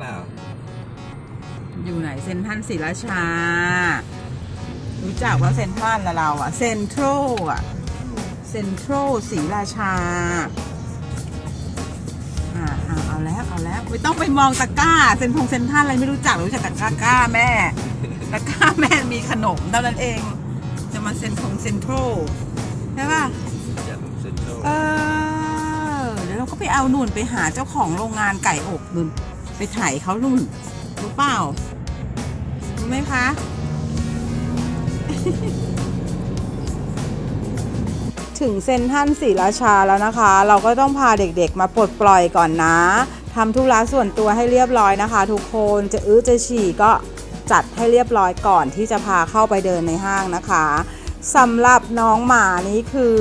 เปล่า อยู่ไหนเซนทรันศรีราชา รู้จักว่าเซนทรันละเราอะเซ็นทรัลอะเซ็นทรัลศรีราชาอ่าอ่าเอาแล้วเอาแล้วไม่ต้องไปมองตะกร้าเซ็นทงเซ็นทรันอะไรไม่รู้จักรู้จักแต่ตะกร้าแม่ตะกร้าแม่มีขนมเท่านั้นเอง จะมาเซ็นทงเซ็นทรัลใช่ป่ะอย่างเซ็นทรัลเออเดี๋ยวเราก็ไปเอานุ่นไปหาเจ้าของโรงงานไก่อบนุ่น ไปถ่ายเขานุ่นรู้เปล่ารู้ไหมคะถึงเซนทรันศรีราชาแล้วนะคะ เราก็ต้องพาเด็กๆมาปลดปล่อยก่อนนะทำธุระส่วนตัวให้เรียบร้อยนะคะ ทุกคนจะอื้อจะฉี่ก็จัดให้เรียบร้อยก่อนที่จะพาเข้าไปเดินในห้างนะคะสำหรับน้องหมานี้คือ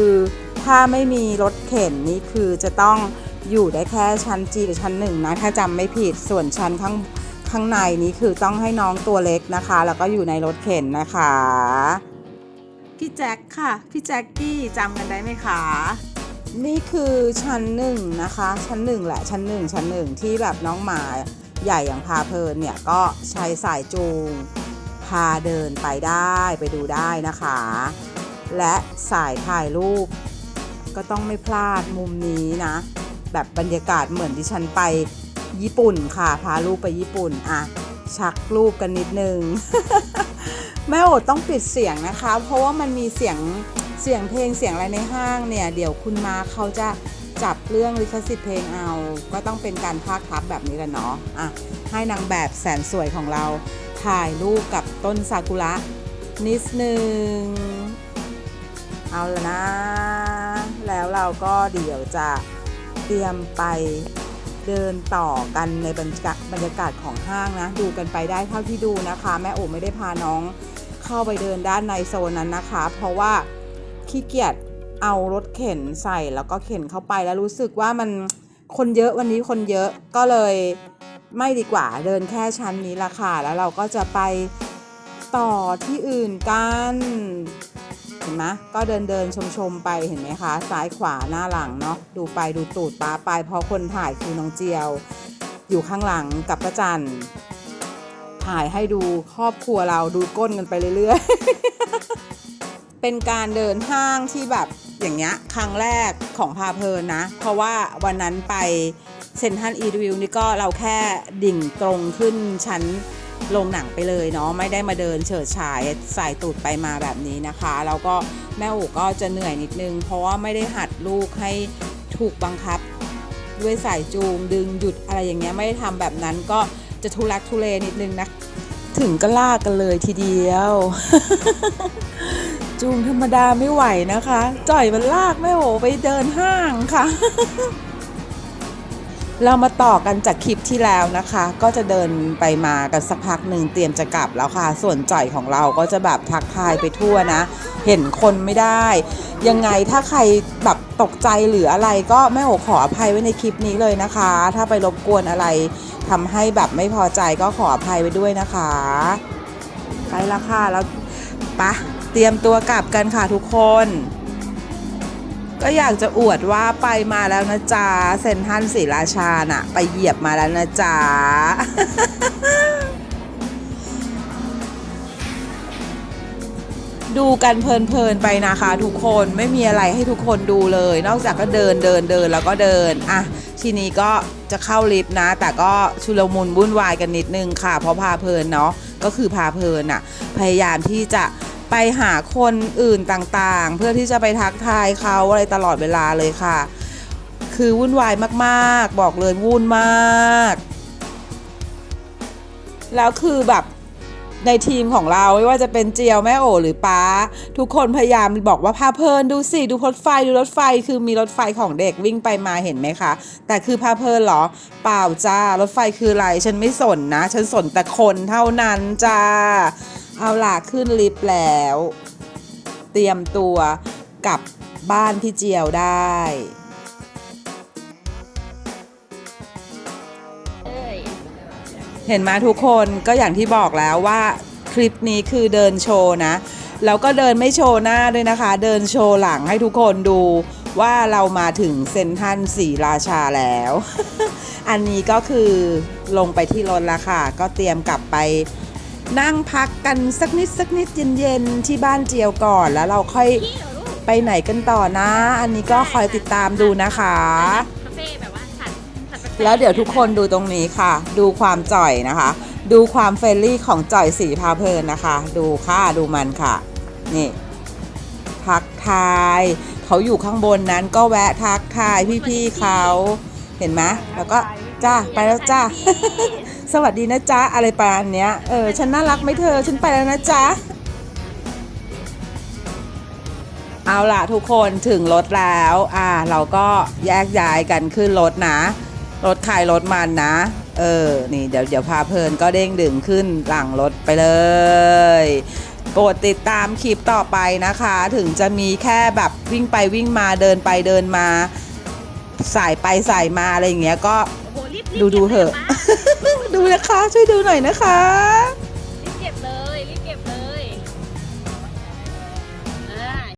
ถ้าไม่มีรถเข็นนี่คือจะต้อง อยู่ได้แค่ชั้นจีกับชั้นหนึ่งนะถ้าจำไม่ผิดส่วนชั้นข้างข้างในนี้คือต้องให้น้องตัวเล็กนะคะ แล้วก็อยู่ในรถเข็นนะคะ พี่แจ็คค่ะ พี่แจ็คกี้จำกันได้ไหมคะนี่คือชั้นหนึ่งนะคะ ชั้นหนึ่งแหละชั้นหนึ่งชั้นหนึ่งที่แบบน้องหมาใหญ่อย่างพาเพลินเนี่ยก็ใช้สายจูง พาเดินไปได้ไปดูได้นะคะ และสายถ่ายรูป ก็ต้องไม่พลาดมุมนี้นะ แบบบรรยากาศเหมือนที่ฉันไปญี่ปุ่นค่ะ พาลูกไปญี่ปุ่นอะชักลูกกันนิดนึง แม่โอดต้องปิดเสียงนะคะ เพราะว่ามันมีเสียงเสียงเพลงเสียงอะไรในห้างเนี่ย เดี๋ยวคุณมาเขาจะจับเรื่องลิขสิทธิ์เพลงเอา ก็ต้องเป็นการพากทับแบบนี้แหละเนาะอะให้นางแบบแสนสวยของเราถ่ายรูปกับต้นซากุระนิดนึง เอาละนะ แล้วเราก็เดี๋ยวจะ เตรียมไปเดินต่อกันในบรรยากาศบรรยากาศของห้างนะ ดูกันไปได้เท่าที่ดูนะคะ แม่โอไม่ได้พาน้องเข้าไปเดินด้านในโซนนั้นนะคะ เพราะว่าขี้เกียจเอารถเข็นใส่แล้วก็เข็นเข้าไปแล้วรู้สึกว่ามันคนเยอะวันนี้คนเยอะก็เลยไม่ดีกว่าเดินแค่ชั้นนี้ละค่ะแล้วเราก็จะไปต่อที่อื่นกัน ห็นไหมก็เดินเดินชมชมไปเห็นไหมคะ ซ้ายขวาหน้าหลังเนาะดูไปดูตูดป้าไปเพราะคนถ่ายคือน้องเจียว อยู่ข้างหลังกับประจันถ่ายให้ดูครอบครัวเราดูก้นกันไปเรื่อยๆ เป็นการเดินห้างที่แบบอย่างเงี้ยครั้งแรกของพาเพลินนะ เพราะว่าวันนั้นไปเซนทันอีวิวนี่ก็เราแค่ดิ่งตรงขึ้นชั้น ลงหนังไปเลยเนาะไม่ได้มาเดินเฉิดฉายใส่ตูดไปมาแบบนี้นะคะแล้วก็แม่อูก็จะเหนื่อยนิดนึง เพราะว่าไม่ได้หัดลูกให้ถูกบังคับ ด้วยสายจูงดึงหยุดอะไรอย่างเงี้ยไม่ได้ทำแบบนั้นก็จะทุลักทุเลนิดนึงนะถึงก็ลากกันเลยทีเดียว จูงธรรมดาไม่ไหวนะคะ จ่อยมันลากแม่โอไปเดินห้างค่ะ เรามาต่อกันจากคลิปที่แล้วนะคะ ก็จะเดินไปมากันสักพักหนึ่งเตรียมจะกลับแล้วค่ะ ส่วนจ่อยของเราก็จะแบบทักทายไปทั่วนะ เห็นคนไม่ได้ ยังไงถ้าใครแบบตกใจหรืออะไรก็แม่โอขออภัยไว้ในคลิปนี้เลยนะคะ ถ้าไปรบกวนอะไรทำให้แบบไม่พอใจก็ขออภัยไว้ด้วยนะคะไปละค่ะแล้วปะเตรียมตัวกลับกันค่ะทุกคน ก็อยากจะอวดว่าไปมาแล้วนะจ๊ะเซนทันศรีราชาน่ะ ไปเหยียบมาแล้วนะจ๊ะดูกันเพลินๆไปนะคะ ทุกคนไม่มีอะไรให้ทุกคนดูเลย นอกจากก็เดินเดินเดินแล้วก็เดินอะทีนี้ก็จะเข้าลิฟต์นะ แต่ก็ชุลมุนวุ่นวายกันนิดนึงค่ะ เพราะพาเพลินเนาะก็คือพาเพลินอะพยายามที่จะ ไปหาคนอื่นต่างๆ เพื่อที่จะไปทักทายเขาอะไรตลอดเวลาเลยค่ะ คือวุ่นวายมากๆ บอกเลยวุ่นมาก แล้วคือแบบในทีมของเราไม่ว่าจะเป็นเจียวแม่โอหรือป้า ทุกคนพยายามบอกว่าพาเพลินดูสิ ดูรถไฟดูรถไฟคือมีรถไฟของเด็กวิ่งไปมาเห็นไหมคะ แต่คือพาเพลินเหรอ เปล่าจ้ารถไฟคืออะไร ฉันไม่สนนะ ฉันสนแต่คนเท่านั้นจ้า เอาล่ะขึ้นลิฟต์แล้ว เตรียมตัวกลับบ้านพี่เจียวได้เห็นไหมทุกคนก็อย่างที่บอกแล้วว่าคลิปนี้คือเดินโชว์นะ แล้วก็เดินไม่โชว์หน้าด้วยนะคะ เดินโชว์หลังให้ทุกคนดูว่าเรามาถึงเซนทันสีราชาแล้ว อันนี้ก็คือลงไปที่รถแล้วค่ะ ก็เตรียมกลับไป นั่งพักกันสักนิดสักนิดเย็นๆที่บ้านเจียวก่อนแล้วเราค่อยพี่เหรอลูกไปไหนกันต่อนะ อันนี้ก็คอยติดตามดูนะคะคาเฟ่แบบว่าฉันฉันแปกๆแล้วเดี๋ยวทุกคนดูตรงนี้ค่ะ ดูความจ่อยนะคะ ดูความเฟรนลี่ของจ่อยสีพาเพลินนะคะ ดูค่ะดูมันค่ะ นี่ ทักทาย เขาอยู่ข้างบนนั้นก็แวะทักทายพี่ๆเขาเห็นไหมแล้วก็จ้าไปแล้วจ้า สวัสดีนะจ๊ะ อะไรประมาณเนี้ยเออฉันน่ารักไหมเธอ ฉันไปแล้วนะจ๊ะ เอาล่ะทุกคนถึงรถแล้ว อ่า เราก็แยกย้ายกันขึ้นรถนะ รถใครรถมันนะ เออ นี่เดี๋ยวเดี๋ยวพาเพลินก็เด้งดึงขึ้นหลังรถไปเลยโปรดติดตามคลิปต่อไปนะคะ ถึงจะมีแค่แบบวิ่งไปวิ่งมาเดินไปเดินมา สายไปสายมาอะไรอย่างเงี้ยก็ดูดูเถอะ ดูนะคะ ช่วยดูหน่อยนะคะ